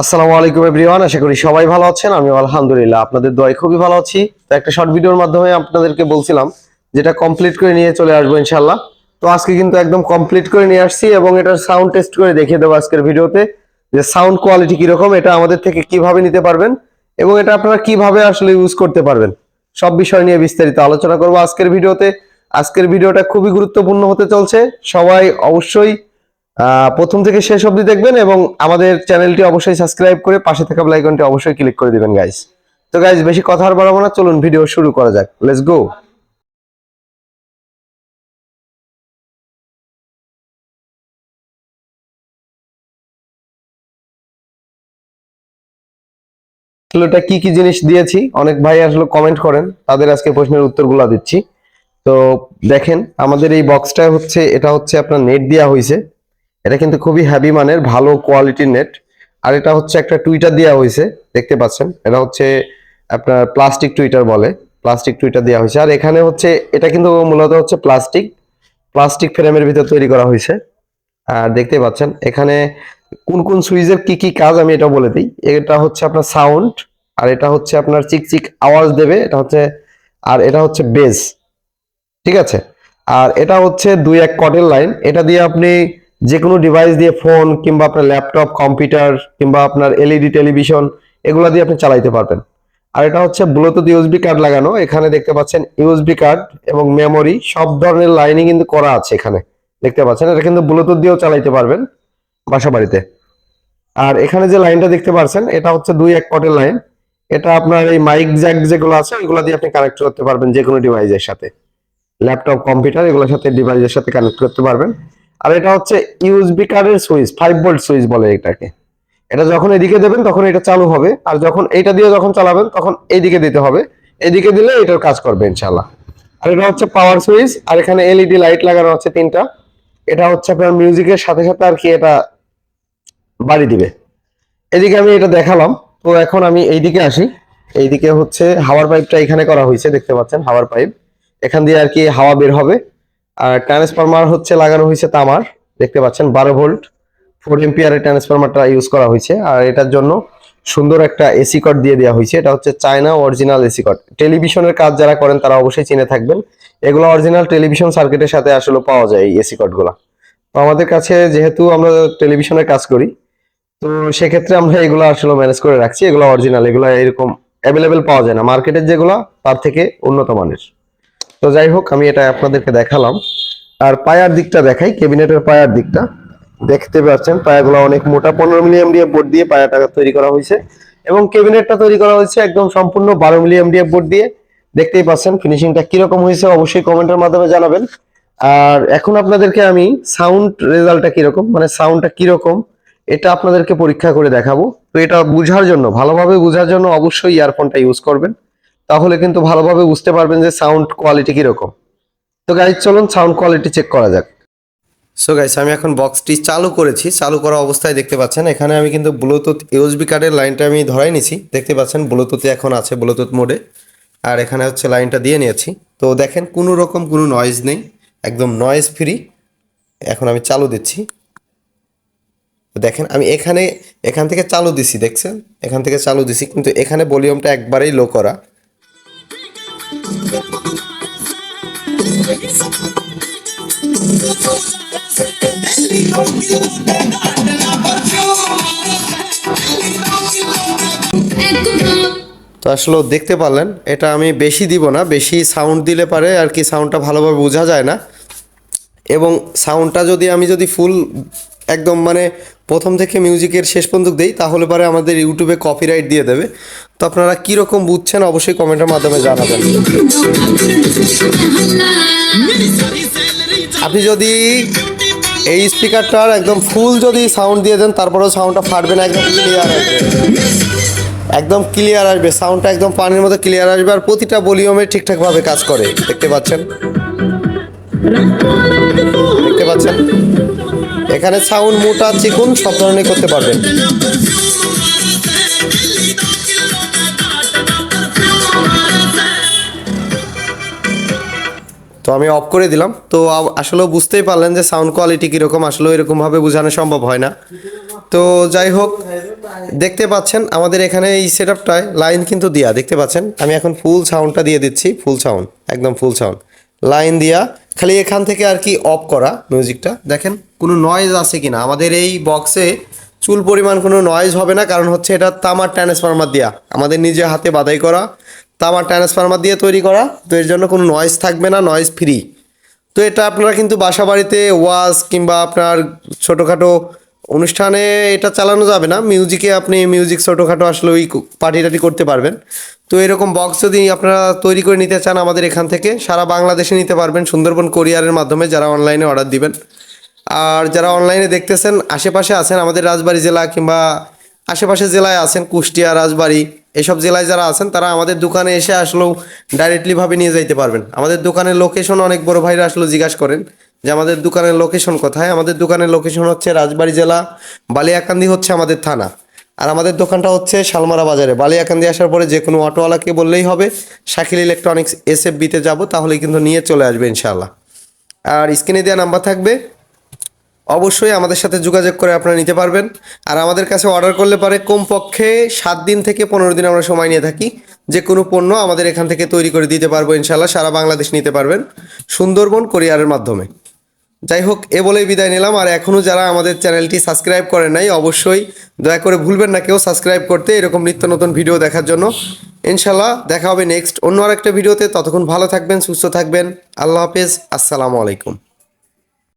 আসসালামু আলাইকুম এভরিওয়ান আশা করি সবাই ভালো আছেন। আমি আলহামদুলিল্লাহ, আপনাদের দোয়ায় খুবই ভালো আছি। তো একটা শর্ট ভিডিওর মাধ্যমে আপনাদেরকে বলছিলাম যেটা কমপ্লিট করে নিয়ে চলে আসব ইনশাল্লাহ তো আজকে কিন্তু একদম কমপ্লিট করে নিয়ে আসছি এবং এটার সাউন্ড টেস্ট করে দেখিয়ে দেবো আজকের ভিডিওতে যে সাউন্ড কোয়ালিটি কীরকম, এটা আমাদের থেকে কীভাবে নিতে পারবেন এবং এটা আপনারা কীভাবে আসলে ইউজ করতে পারবেন। সব বিষয় নিয়ে বিস্তারিত আলোচনা করব আজকের ভিডিওতে আজকের ভিডিওটা খুবই গুরুত্বপূর্ণ হতে চলছে। সবাই অবশ্যই প্রথম থেকে শেষ অবধি দেখবেন এবং আমাদের চ্যানেলটি অবশ্যই সাবস্ক্রাইব করে পাশে থাকা আইকনটি অবশ্যই ক্লিক করে দিবেন গাইস তো গাইস বেশি কথা আর বাড়াবো না, চলুন ভিডিও শুরু করা যাক। লেটস গো আসলে এটা কি কি জিনিস দিয়েছি? অনেক ভাই আসলে কমেন্ট করেন, তাদের আজকে প্রশ্নের উত্তরগুলো দিচ্ছি। তো, দেখেন, আমাদের এই বক্সটা হচ্ছে, এটা হচ্ছে আপনার নেট দেওয়া হয়েছে এটা কিন্তু খুবই হ্যাভি মানের, ভালো কোয়ালিটির নেট আর এটা হচ্ছে একটা টুইটার দেওয়া হয়েছে, দেখতে পাচ্ছেন? এটা হচ্ছে আপনার প্লাস্টিক টুইটার বলে প্লাস্টিক টুইটার দেওয়া হয়েছে। আর এখানে হচ্ছে, এটা কিন্তু মূলত হচ্ছে প্লাস্টিক প্লাস্টিক ফ্রেমের ভিতর তৈরি করা হয়েছে। আর দেখতে পাচ্ছেন, এখানে কোন কোন সুইচের কি কি কাজ আমি এটা বলে দিই। এটা হচ্ছে আপনার সাউন্ড আর এটা হচ্ছে আপনার চিকচিক আওয়াজ দেবে, এটা হচ্ছে, আর এটা হচ্ছে বেস ঠিক আছে? আর এটা হচ্ছে দুই এক কটের লাইন এটা দিয়ে আপনি যে কোনো ডিভাইস দিয়ে ফোন কিংবা আপনার ল্যাপটপ কম্পিউটার কিংবা আপনার এলইডি টেলিভিশন এগুলো দিয়ে আপনি চালাইতে পারবেন। আর এটা হচ্ছে ব্লুটুথ ইউএসবি কার্ড লাগানো। এখানে দেখতে পাচ্ছেন ইউএসবি কার্ড এবং মেমোরি সব ধরনের লাইনই কিন্তু করা আছে এখানে। দেখতে পাচ্ছেন? এটা কিন্তু ব্লুটুথ দিয়েও চালাইতে পারবেন বাসা বাড়িতে। আর এখানে যে লাইনটা দেখতে পাচ্ছেন এটা হচ্ছে দুই এক পটের লাইন এটা আপনার এই মাইক জ্যাক যেগুলো আছে, ওইগুলো দিয়ে আপনি কানেক্ট করতে পারবেন যে কোনো ডিভাইসের সাথে। ল্যাপটপ কম্পিউটার এগুলোর সাথে ডিভাইসের সাথে কানেক্ট করতে পারবেন। আর এটা হচ্ছে ইউএসবি কার্ডের সুইচ ফাইভ ভোল্ট সুইচ বলে এটাকে। এটা যখন এদিকে দেবেন, তখন এটা চালু হবে। আর যখন এটা দিয়ে যখন চালাবেন, তখন এইদিকে দিতে হবে। এদিকে দিলে এটার কাজ করবে ইনশাল্লাহ আর এটা হচ্ছে পাওয়ার সুইচ, আর এখানে এলইডি লাইট লাগানো আছে তিনটা। এটা হচ্ছে আপনার মিউজিকের সাথে সাথে আর কি এটা বাড়ি দিবে। এদিকে আমি এটা দেখালাম। তো এখন আমি এইদিকে আসি। এইদিকে হচ্ছে হাওয়ার পাইপটা এখানে করা হয়েছে, দেখতে পাচ্ছেন হাওয়ার পাইপ এখান দিয়ে আর কি হাওয়া বের হবে। আর ট্রান্সফরমার হচ্ছে লাগানো হয়েছে তামার, দেখতে পাচ্ছেন, বারো ভোল্ট ফোর এম্পিয়ারের ট্রান্সফরমারটা ইউজ করা হয়েছে। আর এটার জন্য সুন্দর একটা এসি কট দিয়ে দেওয়া হয়েছে। এটা হচ্ছে চায়না অরিজিনাল এসি কট টেলিভিশনের কাজ যারা করেন, তারা অবশ্যই চিনে থাকবেন। এগুলো অরিজিনাল টেলিভিশন সার্কিটের সাথে আসলে পাওয়া যায় এই এসি কটগুলো তো আমাদের কাছে যেহেতু আমরা টেলিভিশনের কাজ করি, তো সেক্ষেত্রে আমরা এগুলো আসলে ম্যানেজ করে রাখছি। এগুলো অরিজিনাল এগুলো এরকম অ্যাভেলেবেল পাওয়া যায় না। মার্কেটের যেগুলো, তার থেকে উন্নত মানের। তো যাই হোক, আমি এটা আপনাদেরকে দেখালাম। আর পায়ার দিকটা দেখাই, ক্যাবিনেটের পায়ার দিকটা। দেখতে পাচ্ছেন, পায়াগুলো অনেক মোটা, পনেরো মিলিয়াম দিয়ে বোর্ড দিয়ে পায়াটা তৈরি করা হয়েছে। এবং ক্যাবিনেটটা তৈরি করা হয়েছে একদম সম্পূর্ণ বারো মিলিয়াম দিয়ে বোর্ড দিয়ে। দেখতেই পাচ্ছেন, ফিনিশিংটা কীরকম হয়েছে অবশ্যই কমেন্টের মাধ্যমে জানাবেন। আর এখন আপনাদেরকে আমি সাউন্ড রেজাল্টটা কীরকম মানে সাউন্ডটা কীরকম, এটা আপনাদেরকে পরীক্ষা করে দেখাবো। তো এটা বুঝার জন্য, ভালোভাবে বোঝার জন্য অবশ্যই ইয়ারফোনটা ইউজ করবেন। তাহলে কিন্তু ভালোভাবে বুঝতে পারবেন যে সাউন্ড কোয়ালিটি কীরকম। তো গাইজ চলুন সাউন্ড কোয়ালিটি চেক করা যাক। সো গাইস আমি এখন বক্সটি চালু করেছি। চালু করা অবস্থায় দেখতে পাচ্ছেন, এখানে আমি কিন্তু ব্লুটুথ ইউএসবি কার্ডের লাইনটা আমি ধরাই নিছি। দেখতে পাচ্ছেন ব্লুটুথে এখন আছে ব্লুটুথ মোডে আর এখানে হচ্ছে লাইনটা দিয়ে নিয়েছি। তো দেখেন, কোনো রকম কোনো নয়েজ নেই। একদম নয়েজ ফ্রি এখন আমি চালু দিচ্ছি। দেখেন, আমি এখানে, এখান থেকে চালু দিছি, দেখছেন? এখান থেকে চালু দিছি, কিন্তু এখানে ভলিউমটা একবারেই লো করা। তো আসলে দেখতে পারলেন, এটা আমি বেশি দিব না, বেশি সাউন্ড দিলে পারে, আর কি সাউন্ডটা ভালোভাবে বোঝা যায় না। এবং সাউন্ডটা যদি আমি যদি ফুল একদম মানে প্রথম থেকে মিউজিকের শেষ পর্যন্ত দেই, তাহলে পরে আমাদের ইউটিউবে কপিরাইট দিয়ে দেবে। তো আপনারা কীরকম বুঝছেন অবশ্যই কমেন্টের মাধ্যমে জানাবেন। আপনি যদি এই স্পিকারটার একদম ফুল যদি সাউন্ড দিয়ে দেন, তারপরেও সাউন্ডটা ফাটবে না, একদম ক্লিয়ার আসবে। একদম ক্লিয়ার আসবে সাউন্ডটা একদম পানির মতো ক্লিয়ার আসবে আর প্রতিটা ভলিউমে ঠিকঠাকভাবে কাজ করে। দেখতে পাচ্ছেন? দেখতে পাচ্ছেন? এখানে সাউন্ড, মোটা, চিকুন, সব ধরনের করতে পারবেন। তো আমি অফ করে দিলাম। তো আসলে বুঝতেই পারলেন যে সাউন্ড কোয়ালিটি কীরকম আসলে এরকমভাবে বোঝানো সম্ভব হয় না। তো যাই হোক, দেখতে পাচ্ছেন, আমাদের এখানে এই সেট আপটায় লাইন কিন্তু দেয়া, দেখতে পাচ্ছেন? আমি এখন ফুল সাউন্ডটা দিয়ে দিচ্ছি ফুল সাউন্ড একদম ফুল সাউন্ড লাইন দিয়া খালি এখান থেকে আর কি অফ করা মিউজিকটা দেখেন, কোনো নয়েজ আছে কিনা। আমাদের এই বক্সে চুল পরিমাণ কোনো নয়েজ হবে না, কারণ হচ্ছে এটা তামার ট্রান্সফার্মার দেওয়া আমাদের নিজে হাতে বাদাই করা, তামার ট্রান্সফার্মার দিয়ে তৈরি করা, তো এর জন্য কোনো নয়েজ থাকবে না নয়েজ ফ্রি তো এটা আপনারা কিন্তু বাসা বাড়িতে ওয়াশ কিংবা আপনার ছোটোখাটো অনুষ্ঠানে এটা চালানো যাবে না। মিউজিকে আপনি মিউজিক ছোটোখাটো আসলে ওই পার্টি টাটি করতে পারবেন। তো এরকম বক্স যদি আপনারা তৈরি করে নিতে চান আমাদের এখান থেকে, সারা বাংলাদেশে নিতে পারবেন সুন্দরবন কোরিয়ারের মাধ্যমে যারা অনলাইনে অর্ডার দিবেন। আর যারা অনলাইনে দেখতেছেন, আশেপাশে আছেন আমাদের রাজবাড়ি জেলা কিংবা আশেপাশে জেলায় আছেন কুষ্টিয়া, রাজবাড়ি, এসব জেলায় যারা আছেন, তারা আমাদের দোকানে এসে আসলেও ডাইরেক্টলিভাবে নিয়ে যাইতে পারবেন। আমাদের দোকানের লোকেশন অনেক বড় ভাইরা আসলে জিজ্ঞাসা করেন। যে আমাদের দোকানের লোকেশন কোথায়? আমাদের দোকানের লোকেশন হচ্ছে রাজবাড়ী জেলা, বালিয়াকান্দি হচ্ছে আমাদের থানা। আর আমাদের দোকানটা হচ্ছে শালমারা বাজারে। বালিয়াকান্দি আসার পরে যে কোনো অটোওয়ালাকে বললেই হবে, শাকিল ইলেকট্রনিক্স এস এফ বিতে যাব তাহলে কিন্তু নিয়ে চলে আসবে ইনশাআল্লাহ। আর স্ক্রিনে দেওয়া নাম্বার থাকবে, অবশ্যই আমাদের সাথে যোগাযোগ করে আপনারা নিতে পারবেন। আর আমাদের কাছে অর্ডার করলে পারে কমপক্ষে সাত দিন থেকে পনেরো দিন আমরা সময় নিয়ে থাকি। যে কোনো পণ্য আমাদের এখান থেকে তৈরি করে দিতে পারব ইনশাল্লাহ সারা বাংলাদেশ নিতে পারবেন। সুন্দরবন কোরিয়ারের মাধ্যমে। যাই হোক এ বলেই বিদায় নিলাম। আর এখনও যারা আমাদের চ্যানেলটি সাবস্ক্রাইব করে নাই, অবশ্যই দয়া করে ভুলবেন না কেউ সাবস্ক্রাইব করতে এরকম নিত্য নতুন ভিডিও দেখার জন্য। ইনশাল্লাহ দেখা হবে নেক্সট অন্য আরেকটা ভিডিওতে। ততক্ষণ ভালো থাকবেন, সুস্থ থাকবেন। আল্লাহ হাফেজ। আসসালামু আলাইকুম।